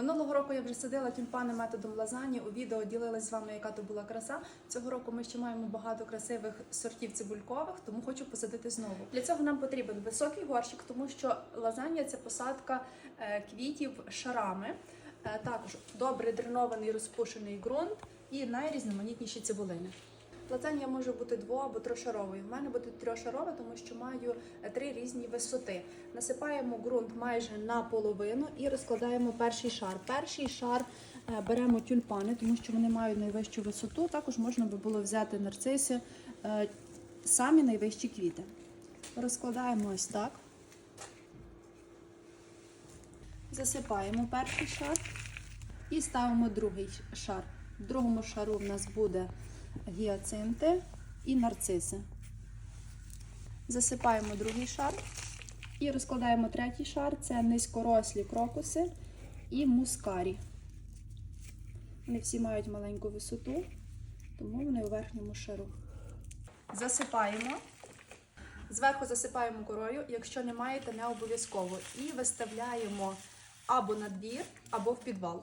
Минулого року я вже садила тюльпани методом лазані. У відео ділилась з вами, яка то була краса. Цього року ми ще маємо багато красивих сортів цибулькових, тому хочу посадити знову. Для цього нам потрібен високий горщик, тому що лазанія це посадка е, квітів шарами. Е, Також добре дренований розпушений ґрунт і найрізноманітніші цибулини. Лазанія може бути дво або трошаровою. У мене буде трьошарова, тому що маю е, три різні висоти. Насипаємо ґрунт майже наполовину і розкладаємо перший шар. Перший шар е, беремо тюльпани, тому що вони мають найвищу висоту. Також можна би було взяти нарциси, е, самі найвищі квіти. Розкладаємо ось так. Засипаємо перший шар і ставимо другий шар. В другому шару в нас буде гіацинти і нарциси. Засипаємо другий шар і розкладаємо третій шар. Це низькорослі крокуси і мускарі. Вони всі мають маленьку висоту, тому вони у верхньому шару. Засипаємо. Зверху засипаємо корою, якщо не маєте, не обов'язково. І виставляємо або на двір, або в підвал.